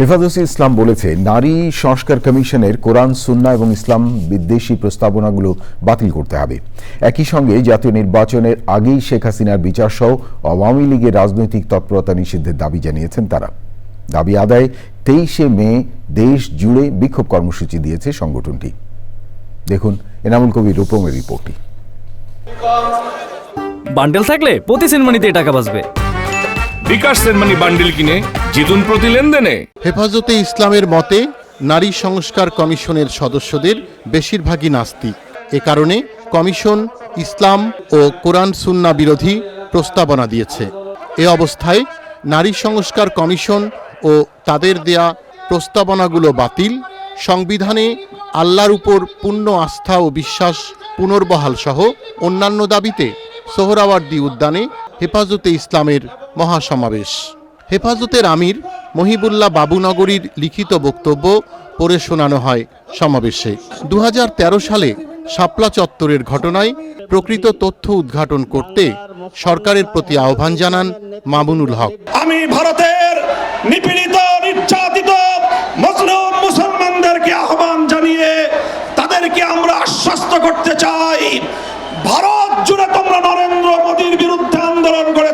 হেফাজতে ইসলাম বলেছে নারী সংস্কার কমিশনের কোরআন সুন্না এবং ইসলাম বিদ্বেষী প্রস্তাবনাগুলো বাতিল করতে হবে। একই সঙ্গে জাতীয় নির্বাচনের আগেই শেখ হাসিনার বিচার সহ আওয়ামী লীগের রাজনৈতিক তৎপরতা নিষিদ্ধের দাবি জানিয়েছেন তারা। দাবি আদায় তেইশে মে, দেশ জুড়ে বিক্ষোভ কর্মসূচি দিয়েছে সংগঠনটি। দেখুন এনামুল কবির রূপমের রিপোর্টটি। বান্ডেল থাকলে প্রতি সেনমানিতে টাকা বাঁচবে। বিকাশ সেনমানি বান্ডিল কিনে জিতুন প্রতি লেনদেনে। হেফাজতে ইসলামের মতে, নারী সংস্কার কমিশনের সদস্যদের বেশিরভাগই নাস্তিক। এ কারণে কমিশন ইসলাম ও কোরআন সুন্না বিরোধী প্রস্তাবনা দিয়েছে। এ অবস্থায় নারী সংস্কার কমিশন ও তাদের দেয়া প্রস্তাবনাগুলো বাতিল, সংবিধানে আল্লাহর উপর পূর্ণ আস্থা ও বিশ্বাস পুনর্বহাল সহ অন্যান্য দাবিতে সোহরাওয়ার্দী উদ্যানে হেফাজতে ইসলামের মহাসমাবেশ। হেফাজতের আমির মহিবুল্লাহ বাবুনগরীর লিখিত বক্তব্য পড়ে শোনানো হয় সমাবেশে। দুই হাজার তেরো সালে শাপলা চত্বরের ঘটনায় প্রকৃত তথ্য উদ্ঘাটন করতে সরকারের প্রতি আহ্বান জানান মামুনুল হক। আমি ভারতের নিপীড়িত, নির্যাতিত মুসলিম মুসলমানদেরকে আহ্বান জানিয়ে তাদেরকে আমরা আশ্বস্ত করতে চাই। ভারত জুড়ে তোমরা নরেন্দ্র মোদীর বিরুদ্ধে আন্দোলন গড়ে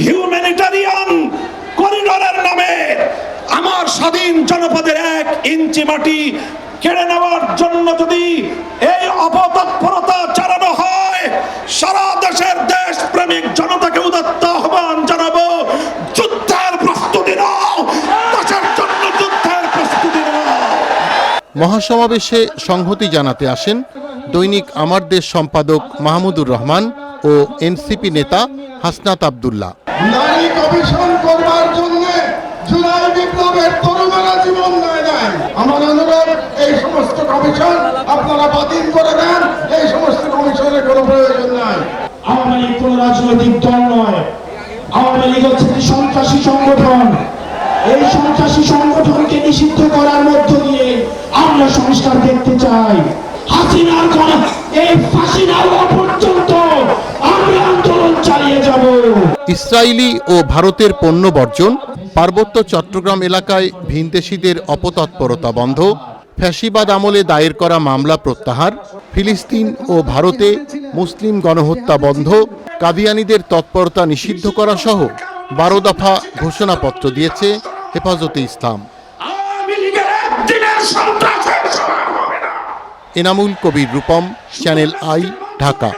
হিউম্যানিটারিয়ান করিডোরের নামে আমার স্বাধীন জনপদের এক ইঞ্চি মাটি কেড়ে নেওয়ার জন্য যদি এই অপতৎপরতা চালানো হয়, সারা দেশের দেশ প্রেমিক জনতাকে উদত্ত আহ্বান জানাব, যুদ্ধের প্রস্তুতি নাও, দেশের জন্য যুদ্ধের প্রস্তুতি নাও। মহাসমাবেশে সংহতি জানাতে আসেন দৈনিক আমার দেশ সম্পাদক মাহমুদুর রহমান ও এনসিপি নেতা হাসনাত আবদুল্লাহ। নারী কমিশন করবার জন্য জুলাই বিপ্লবের তরুণেরা জীবন দেয় নাই। আমার অনুরোধ, এই সমস্ত কমিশন আপনারা বাতিল করে দেন, এই সমস্ত কমিশনের কোনো প্রয়োজন নাই। আওয়ামী লীগ কোন রাজনৈতিক দল নয়। আওয়ামী লীগ হচ্ছে সন্ত্রাসী সংগঠন। এই সন্ত্রাসী সংগঠনকে নিষিদ্ধ করার মধ্য দিয়ে আমরা সংস্কার দেখতে চাই। হাসিনার এই ফাঁসি না হওয়া পর্যন্ত আমরা আন্দোলন চালিয়ে যাব। ইসরায়েলি ও ভারতের পণ্য বর্জন পার্বত্য চট্টগ্রাম এলাকায় ভিনদেশিদের অপতৎপরতা বন্ধ ফ্যাসিবাদ আমলে দায়ের করা মামলা প্রত্যাহার ফিলিস্তিন ও ভারতে মুসলিম গণহত্যা বন্ধ কাদিয়ানিদের তৎপরতা নিষিদ্ধ করা সহ বারো দফা ঘোষণাপত্র দিয়েছে হেফাজতে ইসলাম আওয়ামী লীগের একদিনের সন্ত্রাসের সমান হবে না এনামুল কবির রূপম চ্যানেল আই ঢাকা।